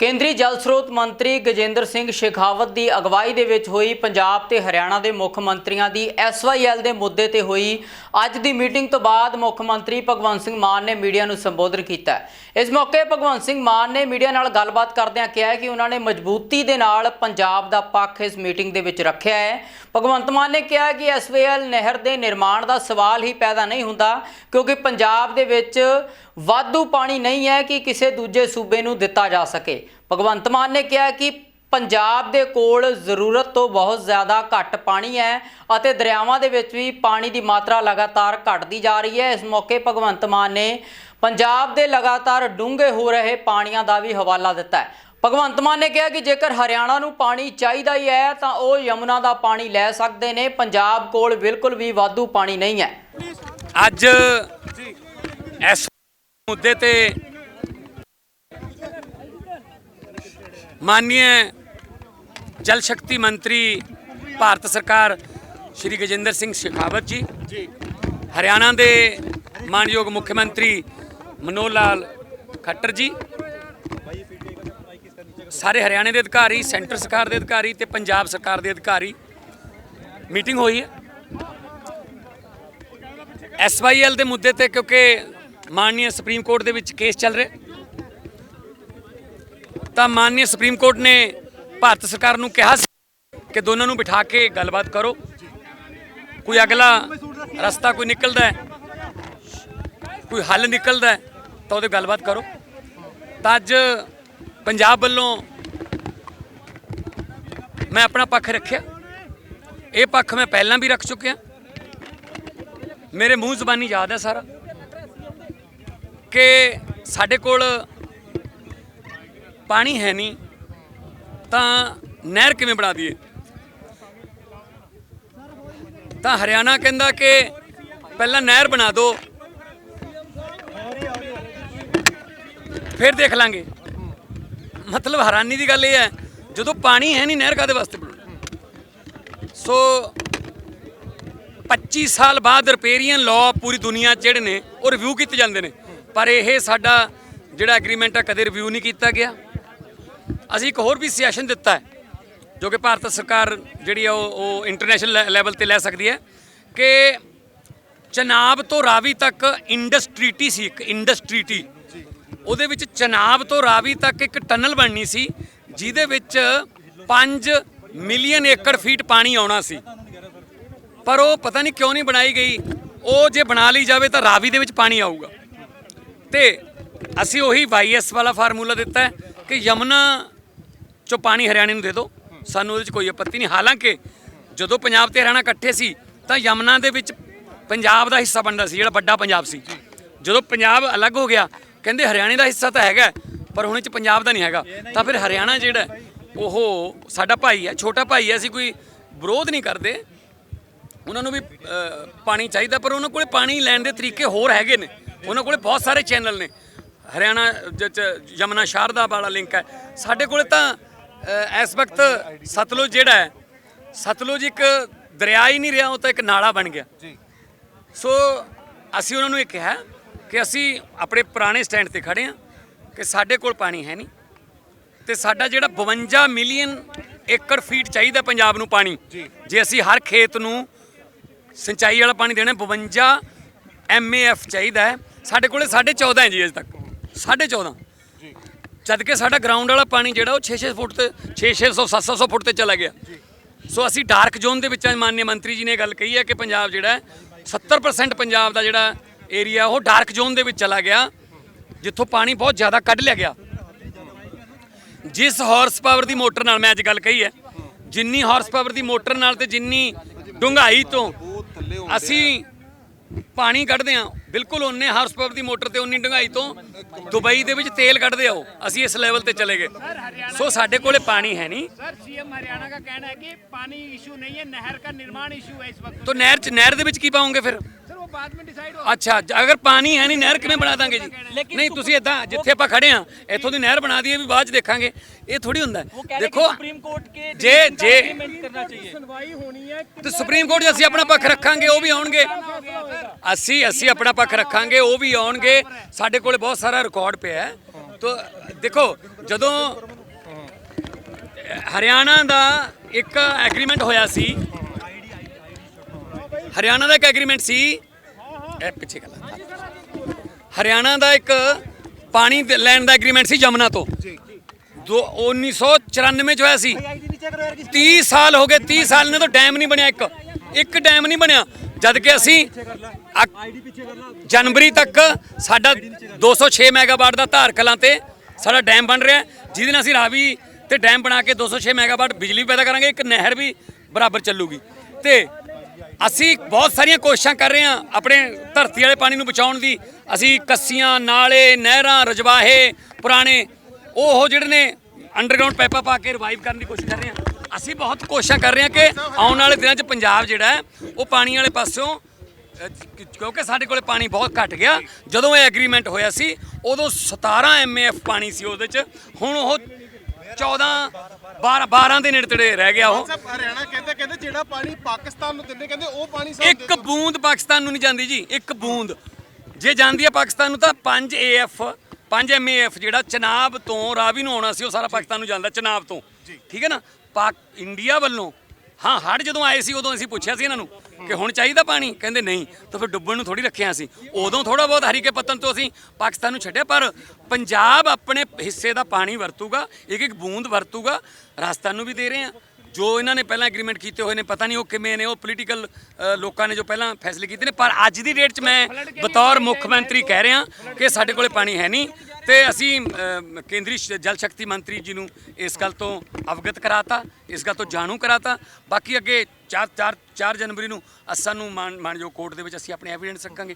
ਕੇਂਦਰੀ ਜਲ ਸਰੋਤ ਮੰਤਰੀ ਗਜੇਂਦਰ ਸਿੰਘ ਸ਼ੇਖਾਵਤ ਦੀ ਅਗਵਾਈ ਦੇ ਵਿੱਚ ਹੋਈ ਪੰਜਾਬ ਤੇ ਹਰਿਆਣਾ ਦੇ ਮੁੱਖ ਮੰਤਰੀਆਂ ਦੀ ਐਸਵਾਈਐਲ ਦੇ ਮੁੱਦੇ ਤੇ ਹੋਈ ਅੱਜ ਦੀ ਮੀਟਿੰਗ ਤੋਂ ਬਾਅਦ ਮੁੱਖ ਮੰਤਰੀ ਭਗਵੰਤ ਸਿੰਘ ਮਾਨ ਨੇ ਮੀਡੀਆ ਨੂੰ ਸੰਬੋਧਨ ਕੀਤਾ ਇਸ ਮੌਕੇ ਭਗਵੰਤ ਸਿੰਘ ਮਾਨ ਨੇ ਮੀਡੀਆ ਨਾਲ ਗੱਲਬਾਤ ਕਰਦਿਆਂ ਕਿਹਾ ਕਿ ਉਹਨਾਂ ਨੇ ਮਜ਼ਬੂਤੀ ਦੇ ਨਾਲ ਪੰਜਾਬ ਦਾ ਪੱਖ ਇਸ ਮੀਟਿੰਗ ਦੇ ਵਿੱਚ ਰੱਖਿਆ ਹੈ। ਭਗਵੰਤ ਮਾਨ ਨੇ ਕਿਹਾ ਕਿ ਐਸਵਾਈਐਲ ਨਹਿਰ ਦੇ ਨਿਰਮਾਣ ਦਾ ਸਵਾਲ ਹੀ ਪੈਦਾ ਨਹੀਂ ਹੁੰਦਾ, ਕਿਉਂਕਿ ਪੰਜਾਬ ਦੇ ਵਿੱਚ ਵਾਧੂ ਪਾਣੀ ਨਹੀਂ ਹੈ ਕਿ ਕਿਸੇ ਦੂਜੇ ਸੂਬੇ ਨੂੰ ਦਿੱਤਾ ਜਾ ਸਕੇ। ਭਗਵੰਤ ਮਾਨ ਨੇ ਕਿਹਾ ਕਿ ਪੰਜਾਬ ਦੇ ਕੋਲ ਜ਼ਰੂਰਤ ਤੋਂ ਬਹੁਤ ਜ਼ਿਆਦਾ ਘੱਟ ਪਾਣੀ ਹੈ ਅਤੇ ਦਰਿਆਵਾਂ ਦੇ ਵਿੱਚ ਵੀ ਪਾਣੀ ਦੀ ਮਾਤਰਾ ਲਗਾਤਾਰ ਘਟਦੀ ਜਾ ਰਹੀ ਹੈ। ਇਸ ਮੌਕੇ ਭਗਵੰਤ ਮਾਨ ਨੇ ਪੰਜਾਬ ਦੇ ਲਗਾਤਾਰ ਡੂੰਘੇ ਹੋ ਰਹੇ ਪਾਣੀਆਂ ਦਾ ਵੀ ਹਵਾਲਾ ਦਿੱਤਾ ਹੈ। ਭਗਵੰਤ ਮਾਨ ਨੇ ਕਿਹਾ ਕਿ ਜੇਕਰ ਹਰਿਆਣਾ ਨੂੰ ਪਾਣੀ ਚਾਹੀਦਾ ਹੀ ਹੈ ਤਾਂ ਉਹ ਯਮੁਨਾ ਦਾ ਪਾਣੀ ਲੈ ਸਕਦੇ ਨੇ। ਪੰਜਾਬ ਕੋਲ ਬਿਲਕੁਲ ਵੀ ਵਾਧੂ ਪਾਣੀ ਨਹੀਂ ਹੈ। ਅੱਜ ਇਸ ਮੁੱਦੇ ਤੇ ਮਾਨनीय ਜਲ ਸ਼ਕਤੀ ਮੰਤਰੀ ਭਾਰਤ ਸਰਕਾਰ ਸ਼੍ਰੀ ਗਜੇਂਦਰ ਸਿੰਘ ਸ਼ੇਖਾਵਤ ਜੀ। ਹਰਿਆਣਾ ਦੇ ਮਾਨਯੋਗ ਮੁੱਖ ਮੰਤਰੀ ਮਨੋਹਰ ਲਾਲ ਖੱਟਰ ਜੀ। ਸਾਰੇ ਹਰਿਆਣੇ ਦੇ ਅਧਿਕਾਰੀ ਸੈਂਟਰ ਸਰਕਾਰ ਦੇ ਅਧਿਕਾਰੀ ਤੇ ਪੰਜਾਬ ਸਰਕਾਰ ਦੇ ਅਧਿਕਾਰੀ। ਮੀਟਿੰਗ ਹੋਈ ਹੈ। ਐਸਵਾਈਐਲ ਦੇ ਮੁੱਦੇ ਤੇ ਕਿਉਂਕਿ ਮਾਨਨੀय ਸੁਪਰੀਮ ਕੋਰਟ ਦੇ ਵਿੱਚ ਕੇਸ ਚੱਲ ਰਿਹਾ। ਤਾਂ ਮਾਨਨੀय ਸੁਪਰੀਮ ਕੋਰਟ ਨੇ ਭਾਰਤ ਸਰਕਾਰ ਨੂੰ ਕਿਹਾ ਸੀ ਕਿ ਦੋਨਾਂ ਨੂੰ ਬਿਠਾ ਕੇ ਗੱਲਬਾਤ ਕਰੋ। ਕੋਈ ਅਗਲਾ ਰਸਤਾ ਕੋਈ ਨਿਕਲਦਾ ਹੈ, ਕੋਈ ਹੱਲ ਨਿਕਲਦਾ ਹੈ, ਤਾਂ ਉਹਦੇ ਗੱਲਬਾਤ ਕਰੋ। ਤਾਂ ਅੱਜ ਪੰਜਾਬ ਵੱਲੋਂ ਮੈਂ ਆਪਣਾ ਪੱਖ ਰੱਖਿਆ। ਇਹ ਪੱਖ ਮੈਂ ਪਹਿਲਾਂ ਵੀ ਰੱਖ ਚੁੱਕਿਆ। ਮੇਰੇ ਮੂੰਹ ਜ਼ਬਾਨੀ ਯਾਦ ਹੈ ਸਾਰਾ ਕਿ ਸਾਡੇ ਕੋਲ ਪਾਣੀ ਹੈ ਨਹੀਂ। ਤਾਂ ਨਹਿਰ ਕਿਵੇਂ ਬਣਾ ਦਈਏ? ਤਾਂ ਹਰਿਆਣਾ ਕਹਿੰਦਾ ਕਿ ਪਹਿਲਾਂ ਨਹਿਰ ਬਣਾ ਦਿਓ ਫਿਰ ਦੇਖ ਲਾਂਗੇ। ਮਤਲਬ ਹੈਰਾਨੀ ਦੀ ਗੱਲ ਇਹ ਹੈ, ਜਦੋਂ ਪਾਣੀ ਹੈ ਨਹੀਂ, ਨਹਿਰ ਕਾਦੇ ਵਾਸਤੇ ਬਣਾਉਣੀ? ਸੋ 25 ਸਾਲ ਬਾਅਦ ਰਿਪੇਰੀਅਨ ਲਾਅ ਪੂਰੀ ਦੁਨੀਆ 'ਚ ਜਿਹੜੇ ਨੇ, ਉਹ ਰਿਵਿਊ ਕੀਤੇ ਜਾਂਦੇ ਨੇ। ਪਰ ਇਹ ਸਾਡਾ ਜਿਹੜਾ ਐਗਰੀਮੈਂਟ ਆ, ਕਦੇ ਰਿਵਿਊ ਨਹੀਂ ਕੀਤਾ ਗਿਆ। ਅਸੀਂ ਇੱਕ ਹੋਰ ਵੀ ਸਜੈਸ਼ਨ ਦਿੱਤਾ ਹੈ, ਜੋ ਕਿ ਭਾਰਤ ਸਰਕਾਰ ਜਿਹੜੀ ਆ ਉਹ ਉਹ ਇੰਟਰਨੈਸ਼ਨਲ ਲੈਵਲ ਤੇ ਲੈ ਸਕਦੀ ਹੈ, ਕਿ ਚਨਾਬ ਤੋਂ ਰਾਵੀ ਤੱਕ ਇੰਡਸਟਰੀਟੀ ਸੀ ਇੱਕ ਇੰਡਸਟਰੀਟੀ ਉਹਦੇ ਵਿੱਚ ਚਨਾਬ ਤੋਂ ਰਾਵੀ ਤੱਕ ਇੱਕ ਟਨਲ ਬਣਨੀ ਸੀ, ਜਿਹਦੇ ਵਿੱਚ 5 ਮਿਲੀਅਨ ਏਕੜ ਫੀਟ ਪਾਣੀ ਆਉਣਾ ਸੀ। ਪਰ ਉਹ ਪਤਾ ਨਹੀਂ ਕਿਉਂ ਨਹੀਂ ਬਣਾਈ ਗਈ। ਉਹ ਜੇ ਬਣਾ ਲਈ ਜਾਵੇ ਤਾਂ ਰਾਵੀ ਦੇ ਵਿੱਚ ਪਾਣੀ ਆਊਗਾ। ਤੇ ਅਸੀਂ ਉਹੀ ਵਾਈਐਸ ਵਾਲਾ ਫਾਰਮੂਲਾ ਦਿੱਤਾ ਕਿ ਯਮਨਾ ਚੋਂ ਪਾਣੀ ਹਰਿਆਣੇ ਨੂੰ ਦੇ ਦਿਓ। ਸਾਨੂੰ ਉਹਦੇ 'ਚ ਕੋਈ ਆਪੱਤੀ ਨਹੀਂ। ਹਾਲਾਂਕਿ ਜਦੋਂ ਪੰਜਾਬ ਤੇ ਹਰਿਆਣਾ ਇਕੱਠੇ ਸੀ, ਤਾਂ ਯਮਨਾ ਦੇ ਵਿੱਚ ਪੰਜਾਬ ਦਾ ਹਿੱਸਾ ਬਣਦਾ ਸੀ, ਜਿਹੜਾ ਵੱਡਾ ਪੰਜਾਬ ਸੀ। ਜਦੋਂ ਪੰਜਾਬ ਅਲੱਗ ਹੋ ਗਿਆ, ਕਹਿੰਦੇ ਹਰਿਆਣੇ ਦਾ ਹਿੱਸਾ ਤਾਂ ਹੈਗਾ, ਪਰ ਹੁਣ ਇਹ 'ਚ ਪੰਜਾਬ ਦਾ ਨਹੀਂ ਹੈਗਾ। ਤਾਂ ਫਿਰ ਹਰਿਆਣਾ ਜਿਹੜਾ ਉਹ ਸਾਡਾ ਭਾਈ ਹੈ, ਛੋਟਾ ਭਾਈ ਹੈ, ਅਸੀਂ ਕੋਈ ਵਿਰੋਧ ਨਹੀਂ ਕਰਦੇ। ਉਹਨਾਂ ਨੂੰ ਵੀ ਪਾਣੀ ਚਾਹੀਦਾ, ਪਰ ਉਹਨਾਂ ਕੋਲੇ ਪਾਣੀ ਲੈਣ ਦੇ ਤਰੀਕੇ ਹੋਰ ਹੈਗੇ ਨੇ। ਉਹਨਾਂ ਕੋਲੇ ਬਹੁਤ ਸਾਰੇ ਚੈਨਲ ਨੇ। ਹਰਿਆਣਾ ਜ- ਚ, ਯਮਨਾ ਸ਼ਾਰਦਾ ਵਾਲਾ ਲਿੰਕ ਹੈ। ਸਾਡੇ ਕੋਲੇ ਤਾਂ ਇਸ ਵਕਤ ਸਤਲੁਜ ਜਿਹੜਾ ਹੈ ਸਤਲੁਜ ਇੱਕ ਦਰਿਆ ਹੀ ਨਹੀਂ ਰਿਹਾ ਉਹ ਤਾਂ ਇੱਕ ਨਾਲਾ ਬਣ ਗਿਆ। ਸੋ ਅਸੀਂ ਉਹਨਾਂ ਨੂੰ ਇਹ ਕਿਹਾ ਕਿ ਅਸੀਂ ਆਪਣੇ ਪੁਰਾਣੇ ਸਟੈਂਡ ਤੇ ਖੜੇ ਹਾਂ ਕਿ ਸਾਡੇ ਕੋਲ ਪਾਣੀ ਹੈ ਨਹੀਂ ਤੇ ਸਾਡਾ ਜਿਹੜਾ 52 ਮਿਲੀਅਨ ਏਕੜ ਫੀਟ ਚਾਹੀਦਾ ਪੰਜਾਬ ਨੂੰ ਪਾਣੀ। ਜੇ। ਅਸੀਂ ਹਰ ਖੇਤ ਨੂੰ ਸਿੰਚਾਈ ਵਾਲਾ ਪਾਣੀ ਦੇਣਾ 52 ਐਮਏਐਫ ਚਾਹੀਦਾ ਸਾਡੇ ਕੋਲੇ 14.5 ਹੈ ਜੀ ਅਜੇ ਤੱਕ। 14.5 ਜਦ ਕਿ ਸਾਡਾ ਗਰਾਊਂਡ ਵਾਲਾ ਪਾਣੀ ਜਿਹੜਾ ਉਹ 6-6 ਫੁੱਟ ਤੇ 6-600 700 ਫੁੱਟ ਤੇ ਚਲਾ ਗਿਆ। ਸੋ ਅਸੀਂ ਡਾਰਕ ਜ਼ੋਨ ਦੇ ਵਿੱਚ ਮਾਨਯ ਮੰਤਰੀ ਜੀ ਨੇ ਗੱਲ ਕਹੀ ਹੈ ਕਿ ਪੰਜਾਬ ਜਿਹੜਾ ਹੈ 70% ਪੰਜਾਬ ਦਾ ਜਿਹੜਾ ਏਰੀਆ ਉਹ ਡਾਰਕ ਜ਼ੋਨ ਦੇ ਵਿੱਚ ਚਲਾ ਗਿਆ ਜਿੱਥੋਂ ਪਾਣੀ ਬਹੁਤ ਜ਼ਿਆਦਾ ਕੱਢ ਲਿਆ ਗਿਆ। ਜਿਸ ਹਾਰਸ ਪਾਵਰ ਦੀ ਮੋਟਰ ਨਾਲ ਮੈਂ ਅੱਜ ਗੱਲ ਕਹੀ ਹੈ ਜਿੰਨੀ ਹਾਰਸ ਪਾਵਰ ਦੀ ਮੋਟਰ ਨਾਲ ਤੇ ਜਿੰਨੀ ਡੂੰਘਾਈ ਤੋਂ ਅਸੀਂ ਪਾਣੀ ਕੱਢਦੇ ਆ ਬਿਲਕੁਲ ਉਹਨੇ ਹਾਰਸ ਪਾਵਰ ਦੀ ਮੋਟਰ ਤੇ ਉਨੀ ਡੂੰਘਾਈ ਤੋਂ ਦੁਬਈ ਦੇ ਵਿੱਚ ਤੇਲ ਕੱਢਦੇ ਆ ਉਹ ਅਸੀਂ ਇਸ ਲੈਵਲ ਤੇ ਚਲੇ ਗਏ ਸੋ ਸਾਡੇ ਕੋਲੇ ਪਾਣੀ ਹੈ ਨਹੀਂ सर सीएम हरियाणा का कहना है कि पानी इशू नहीं है नहर का निर्माण इशू है इस वक्त ਤਾਂ ਨਹਿਰ ਚ ਨਹਿਰ ਦੇ ਵਿੱਚ ਕੀ ਪਾਉਂਗੇ ਫਿਰ सर वो बाद में डिसाइड होगा ਅੱਛਾ ਜ- ਅਗਰ ਪਾਣੀ ਹੈ ਨਹੀਂ ਨਹਿਰ ਕਿਵੇਂ ਬਣਾ ਦਾਂਗੇ ਜੀ ਨਹੀਂ ਤੁਸੀਂ ਇਦਾਂ ਜਿੱਥੇ ਆਪਾਂ ਖੜੇ ਆ ਇੱਥੋਂ ਦੀ ਨਹਿਰ ਬਣਾ ਦਈਏ ਵੀ ਬਾਅਦ ਚ ਦੇਖਾਂਗੇ ਇਹ ਥੋੜੀ ਹੁੰਦਾ ਹੈ। ਦੇਖੋ सुप्रीम कोर्ट के ਜੇ ਜੇ करना चाहिए सुनवाई होनी है ਤੇ ਸੁਪਰੀਮ ਕੋਰਟ 'ਚ ਅਸੀਂ ਆਪਣਾ ਪੱਖ ਰੱਖਾਂਗੇ ਉਹ ਵੀ ਆਉਣਗੇ ਅਸੀਂ ਅਸੀਂ ਆਪਣਾ ਪੱਖ ਰੱਖਾਂਗੇ ਉਹ ਵੀ ਆਉਣਗੇ ਸਾਡੇ ਕੋਲੇ ਬਹੁਤ ਸਾਰਾ ਰਿਕਾਰਡ ਪਿਆ ਹੈ ਤੋ ਦੇਖੋ ਜਦੋਂ ਹਰਿਆਣਾ ਦਾ ਇੱਕ ਐਗਰੀਮੈਂਟ ਹੋਇਆ ਸੀ ਹਰਿਆਣਾ ਦਾ ਇੱਕ ਐਗਰੀਮੈਂਟ ਸੀ ਇਹ ਪਿੱਛੇ ਕਰ ਲਾ। ਹਰਿਆਣਾ ਦਾ ਇੱਕ ਪਾਣੀ ਲੈਣ ਦਾ ਐਗਰੀਮੈਂਟ ਸੀ ਜਮਨਾ ਤੋਂ। ਦੋ 1994 ਚ ਹੋਇਆ ਸੀ। 30 ਸਾਲ ਹੋ ਗਏ 30 ਸਾਲ ਨੇ ਤਾਂ ਡੈਮ ਨਹੀਂ ਬਣਿਆ ਇੱਕ। ਇੱਕ ਡੈਮ ਨਹੀਂ ਬਣਿਆ। ਜਦ ਕਿ ਅਸੀਂ ਜਨਵਰੀ ਤੱਕ ਸਾਡਾ 206 ਮੈਗਾਵਾਟ ਦਾ ਧਾਰ ਕਲਾਂ ਤੇ ਸਾਡਾ ਡੈਮ ਬਣ ਰਿਹਾ। ਜਿਹਦੇ ਨਾਲ ਅਸੀਂ ਰਾਵੀ ਤੇ ਡੈਮ ਬਣਾ ਕੇ 206 ਮੈਗਾਵਾਟ ਬਿਜਲੀ ਪੈਦਾ ਕਰਾਂਗੇ। ਇੱਕ ਨਹਿਰ ਵੀ ਬਰਾਬਰ ਚੱਲੂਗੀ। ਤੇ ਅਸੀਂ ਬਹੁਤ ਸਾਰੀਆਂ ਕੋਸ਼ਿਸ਼ਾਂ ਕਰ ਰਹੇ ਹਾਂ ਆਪਣੇ ਧਰਤੀ ਵਾਲੇ ਪਾਣੀ ਨੂੰ ਬਚਾਉਣ ਦੀ। ਅਸੀਂ ਕੱਸੀਆਂ, ਨਾਲੇ, ਨਹਿਰਾਂ, ਰਜਵਾਹੇ, ਪੁਰਾਣੇ, ਉਹ ਉਹ ਜਿਹੜੇ ਨੇ ਅੰਡਰਗਰਾਉਂਡ ਪਾਈਪਾਂ ਪਾ ਕੇ ਰਿਵਾਈਵ ਕਰਨ ਦੀ ਕੋਸ਼ਿਸ਼ ਕਰ ਰਹੇ ਹਾਂ। ਅਸੀਂ ਬਹੁਤ ਕੋਸ਼ਿਸ਼ਾਂ ਕਰ ਰਹੇ ਹਾਂ ਕਿ ਆਉਣ ਵਾਲੇ ਦਿਨਾਂ 'ਚ ਪੰਜਾਬ ਜਿਹੜਾ ਹੈ, ਉਹ ਪਾਣੀ ਵਾਲੇ ਪਾਸਿਓਂ ਕਿਉਂਕਿ ਸਾਡੇ ਕੋਲੇ ਪਾਣੀ ਬਹੁਤ ਘਟ ਗਿਆ। ਜਦੋਂ ਇਹ ਐਗਰੀਮੈਂਟ ਹੋਇਆ ਸੀ, ਉਦੋਂ 17 ਐਮਏਐਫ ਪਾਣੀ ਸੀ ਉਹਦੇ 'ਚ। ਹੁਣ ਉਹ 14 12 12 ਦੇ ਨੇੜੇ ਤੇੜੇ ਰਹਿ ਗਿਆ ਉਹ। ਹਰਿਆਣਾ ਕਹਿੰਦੇ ਕਹਿੰਦੇ ਜਿਹੜਾ ਪਾਣੀ ਪਾਕਿਸਤਾਨ ਨੂੰ ਦਿੰਦੇ ਕਹਿੰਦੇ ਉਹ ਪਾਣੀ ਸਾਨੂੰ ਇੱਕ ਬੂੰਦ ਪਾਕਿਸਤਾਨ ਨੂੰ ਨਹੀਂ ਜਾਂਦੀ ਜੀ ਇੱਕ ਬੂੰਦ। ਜੇ ਜਾਂਦੀ ਹੈ ਪਾਕਿਸਤਾਨ ਨੂੰ ਤਾਂ 5 ਏਐਫ 5 ਐਮਏਐਫ ਜਿਹੜਾ ਚਨਾਬ ਤੋਂ ਰਾਵੀ ਨੂੰ ਆਉਣਾ ਸੀ ਉਹ ਸਾਰਾ ਪਾਕਿਸਤਾਨ ਨੂੰ ਜਾਂਦਾ ਚਨਾਬ ਤੋਂ। ਠੀਕ ਹੈ ਨਾ? ਪਾਕ ਇੰਡੀਆ ਵੱਲੋਂ ਹਾਂ ਹੜ ਜਦੋਂ ਆਏ ਸੀ, ਉਦੋਂ ਅਸੀਂ ਪੁੱਛਿਆ ਸੀ ਇਹਨਾਂ ਨੂੰ ਕਿ ਹੁਣ ਚਾਹੀਦਾ ਪਾਣੀ? ਕਹਿੰਦੇ ਨਹੀਂ। ਤਾਂ ਫਿਰ ਡੁੱਬਣ ਨੂੰ ਥੋੜੀ ਰੱਖਿਆ ਸੀ ਉਦੋਂ ਥੋੜਾ ਬਹੁਤ ਹਰੀਕੇ ਪੱਤਨ ਤੋਂ ਅਸੀਂ ਪਾਕਿਸਤਾਨ ਨੂੰ ਛੱਡਿਆ, ਪਰ ਪੰਜਾਬ ਆਪਣੇ ਹਿੱਸੇ ਦਾ ਪਾਣੀ ਵਰਤੂਗਾ ਇੱਕ ਇੱਕ ਬੂੰਦ ਵਰਤੂਗਾ, ਰਾਜਸਥਾਨ ਨੂੰ ਵੀ ਦੇ ਰਹੇ ਆ ਜੋ ਇਹਨਾਂ ਨੇ ਪਹਿਲਾਂ ਐਗਰੀਮੈਂਟ ਕੀਤੇ ਹੋਏ ਨੇ, ਪਤਾ ਨਹੀਂ ਉਹ ਕਿਵੇਂ ਨੇ, ਉਹ ਪੋਲੀਟੀਕਲ ਲੋਕਾਂ ਨੇ ਜੋ ਪਹਿਲਾਂ ਫੈਸਲੇ ਕੀਤੇ ਨੇ, ਪਰ ਅੱਜ ਦੀ ਡੇਟ 'ਚ ਮੈਂ ਬਤੌਰ ਮੁੱਖ ਮੰਤਰੀ ਕਹਿ ਰਿਹਾ ਕਿ ਸਾਡੇ ਕੋਲੇ ਪਾਣੀ ਹੈ ਨਹੀਂ ਤੇ ਅਸੀਂ ਕੇਂਦਰੀ ਸ਼- ਜਲ ਸ਼ਕਤੀ ਮੰਤਰੀ ਜੀ ਨੂੰ ਇਸ ਗੱਲ ਤੋਂ ਅਵਗਤ ਕਰਾਤਾ, ਇਸ ਗੱਲ ਤੋਂ ਜਾਣੂ ਕਰਾਤਾ। ਬਾਕੀ ਅੱਗੇ 4 4 4 ਜਨਵਰੀ ਨੂੰ ਅਸਾਂ ਨੂੰ ਮਾਨ, ਮਾਨਯੋਗ ਕੋਰਟ ਦੇ ਵਿੱਚ ਅਸੀਂ ਆਪਣੇ ਐਵੀਡੈਂਸ ਰੱਖਾਂਗੇ।